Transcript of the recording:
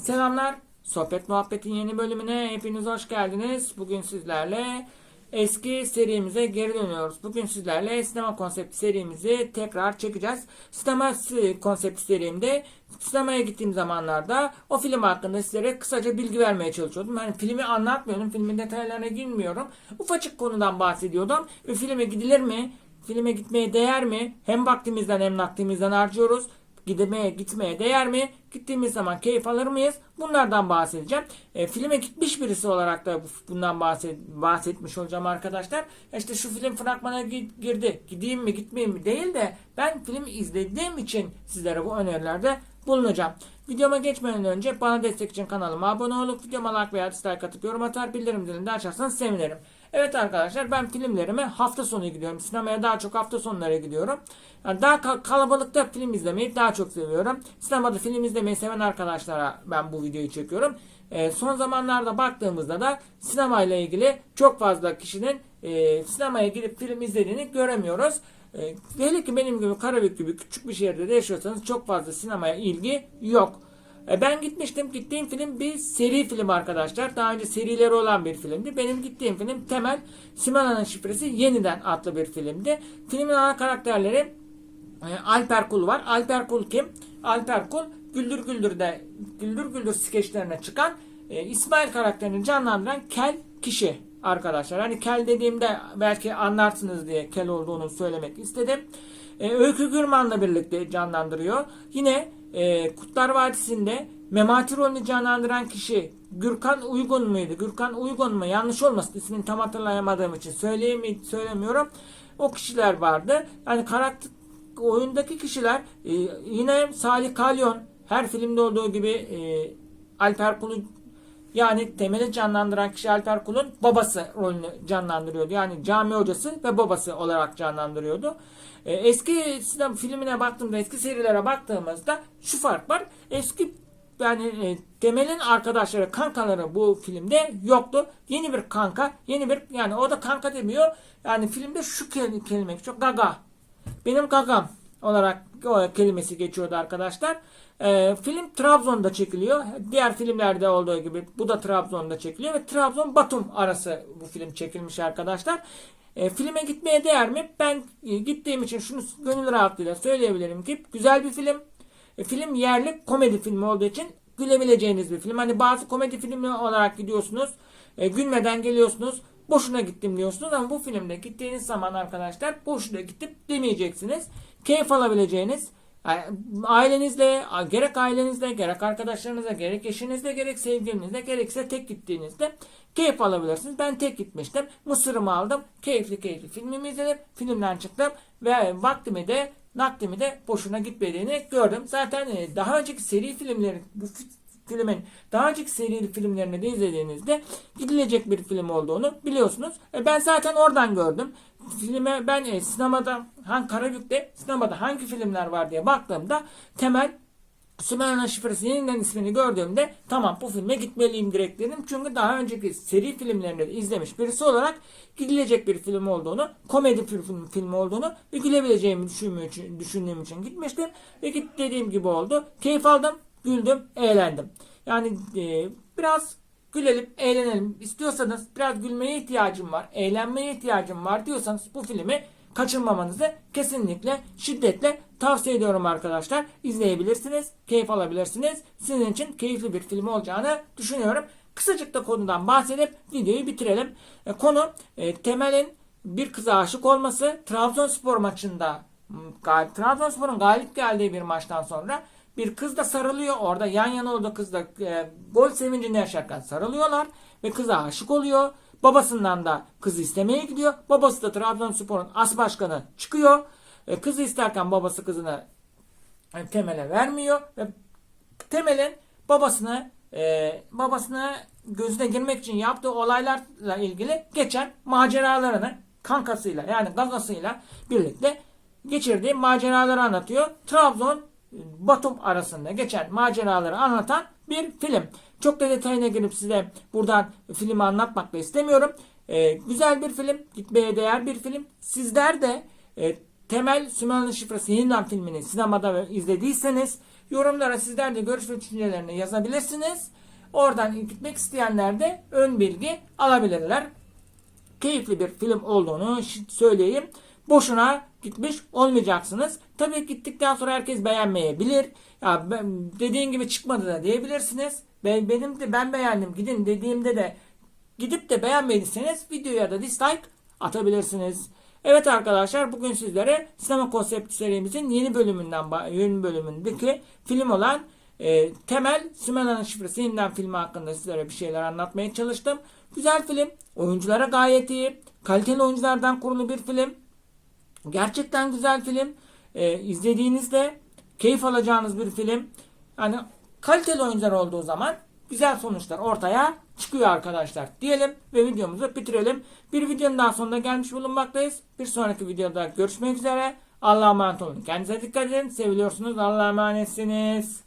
Selamlar. Sohbet Muhabbet'in yeni bölümüne hepiniz hoş geldiniz. Bugün sizlerle eski serimize geri dönüyoruz. Bugün sizlerle sinema konsepti serimizi tekrar çekeceğiz. Sinema konsepti serimde sinemaya gittiğim zamanlarda o film hakkında sizlere kısaca bilgi vermeye çalışıyordum. Hani filmi anlatmıyordum, filmin detaylarına girmiyorum. Ufacık konudan bahsediyordum. Ve filme gidilir mi? Filme gitmeye değer mi? Hem vaktimizden hem nakdimizden harcıyoruz gitmeye gitmeye değer mi? Gittiğimiz zaman keyif alır mıyız? Bunlardan bahsedeceğim. E, filme gitmiş birisi olarak da bu- bundan bahset, bahsetmiş olacağım arkadaşlar. E, İşte şu film fragmana gi- girdi. Gideyim mi gitmeyeyim mi değil de ben film izlediğim için sizlere bu önerilerde bulunacağım. Videoma geçmeden önce bana destek için kanalıma abone olup videoma like veya dislike atıp yorum atar bildirim zilini de açarsanız sevinirim. Evet arkadaşlar ben filmlerime hafta sonu gidiyorum. Sinemaya daha çok hafta sonları gidiyorum. Yani daha ka- kalabalıkta film izlemeyi daha çok seviyorum. Sinemada film izlemeyi seven arkadaşlara ben bu videoyu çekiyorum. Ee, son zamanlarda baktığımızda da sinemayla ilgili çok fazla kişinin e, sinemaya gidip film izlediğini göremiyoruz. E, hele ki benim gibi Karabük gibi küçük bir şehirde de yaşıyorsanız çok fazla sinemaya ilgi yok. E, Ben gitmiştim. Gittiğim film bir seri film arkadaşlar. Daha önce serileri olan bir filmdi. Benim gittiğim film Temel Simona'nın Şifresi Yeniden adlı bir filmdi. Filmin ana karakterleri e, Alper Kul var. Alper Kul kim? Alper Kul Güldür Güldür'de Güldür Güldür skeçlerine çıkan e, İsmail karakterini canlandıran kel kişi arkadaşlar. Hani kel dediğimde belki anlarsınız diye kel olduğunu söylemek istedim. E, Öykü Gürman'la birlikte canlandırıyor. Yine e, Kutlar Vadisi'nde Memati rolünü canlandıran kişi Gürkan Uygun muydu? Gürkan Uygun mu? Yanlış olmasın ismini tam hatırlayamadığım için söyleyeyim söylemiyorum. O kişiler vardı. Yani karakter oyundaki kişiler e, yine Salih Kalyon her filmde olduğu gibi e, Alper Kulu yani temeli canlandıran kişi Alper Kul'un babası rolünü canlandırıyordu. Yani cami hocası ve babası olarak canlandırıyordu. E, eski sinema filmine baktığımda, eski serilere baktığımızda şu fark var. Eski yani e, Temel'in arkadaşları, kankaları bu filmde yoktu. Yeni bir kanka, yeni bir yani o da kanka demiyor. Yani filmde şu kelime, kelime geçiyor. Gaga. Benim gagam olarak kelimesi geçiyordu arkadaşlar. Ee, film Trabzon'da çekiliyor. Diğer filmlerde olduğu gibi bu da Trabzon'da çekiliyor ve Trabzon Batum arası bu film çekilmiş arkadaşlar. Ee, filme gitmeye değer mi? Ben e, gittiğim için şunu gönül rahatlığıyla söyleyebilirim ki güzel bir film. E, film yerli komedi filmi olduğu için gülebileceğiniz bir film. Hani bazı komedi filmi olarak gidiyorsunuz. E, gülmeden geliyorsunuz. Boşuna gittim diyorsunuz ama bu filmde gittiğiniz zaman arkadaşlar boşuna gittim demeyeceksiniz. Keyif alabileceğiniz ailenizle gerek ailenizle gerek arkadaşlarınızla gerek eşinizle gerek sevgilinizle gerekse tek gittiğinizde keyif alabilirsiniz. Ben tek gitmiştim. Mısırımı aldım. Keyifli keyifli filmimi izledim. Filmden çıktım ve vaktimi de nakdimi de boşuna gitmediğini gördüm. Zaten e, daha önceki seri filmlerin bu filmin daha önceki seri filmlerini de izlediğinizde gidilecek bir film olduğunu biliyorsunuz. E, ben zaten oradan gördüm. Filme ben e, sinemada hangi Karabük'te sinemada hangi filmler var diye baktığımda temel Sümerna Şifresi yeniden ismini gördüğümde tamam bu filme gitmeliyim direkt dedim. Çünkü daha önceki seri filmlerini de izlemiş birisi olarak gidilecek bir film olduğunu, komedi film, filmi olduğunu ve gülebileceğimi düşündüğüm için, düşündüğüm için gitmiştim. Ve git dediğim gibi oldu. Keyif aldım, güldüm, eğlendim. Yani e, biraz gülelim, eğlenelim istiyorsanız biraz gülmeye ihtiyacım var, eğlenmeye ihtiyacım var diyorsanız bu filmi kaçırmamanızı kesinlikle şiddetle tavsiye ediyorum arkadaşlar. İzleyebilirsiniz, keyif alabilirsiniz. Sizin için keyifli bir film olacağını düşünüyorum. Kısacık da konudan bahsedip videoyu bitirelim. E, konu e, Temel'in bir kıza aşık olması Trabzonspor maçında Trabzonspor'un galip geldiği bir maçtan sonra bir kız da sarılıyor. Orada yan yana olduğu kız da e, gol sevincini yaşarken sarılıyorlar ve kıza aşık oluyor. Babasından da kızı istemeye gidiyor. Babası da Trabzonspor'un as başkanı çıkıyor. E, kızı isterken babası kızını e, Temel'e vermiyor ve Temel'in babasını e, babasını gözüne girmek için yaptığı olaylarla ilgili geçen maceralarını kankasıyla yani gagasıyla birlikte geçirdiği maceraları anlatıyor. Trabzon Batum arasında geçen maceraları anlatan bir film. Çok da detayına girip size buradan filmi anlatmak da istemiyorum. E, güzel bir film, gitmeye değer bir film. Sizler de e, Temel Sümerli Şifresi yeniden filmini sinemada izlediyseniz Yorumlara sizler de görüş ve düşüncelerini yazabilirsiniz. Oradan gitmek isteyenler de ön bilgi alabilirler. Keyifli bir film olduğunu söyleyeyim. Boşuna gitmiş olmayacaksınız. Tabii gittikten sonra herkes beğenmeyebilir. Ya ben, dediğin gibi çıkmadı da diyebilirsiniz. Ben, benim de ben beğendim gidin dediğimde de gidip de beğenmediyseniz videoya da dislike atabilirsiniz. Evet arkadaşlar bugün sizlere sinema konsepti serimizin yeni bölümünden yeni bölümündeki film olan e, Temel Sümena'nın Şifresi yeniden filmi hakkında sizlere bir şeyler anlatmaya çalıştım. Güzel film. Oyunculara gayet iyi. Kaliteli oyunculardan kurulu bir film. Gerçekten güzel film. E, izlediğinizde keyif alacağınız bir film. Yani kaliteli oyuncular olduğu zaman güzel sonuçlar ortaya çıkıyor arkadaşlar. Diyelim ve videomuzu bitirelim. Bir videonun daha sonuna gelmiş bulunmaktayız. Bir sonraki videoda görüşmek üzere. Allah'a emanet olun. Kendinize dikkat edin. Seviliyorsunuz. Allah'a emanetsiniz.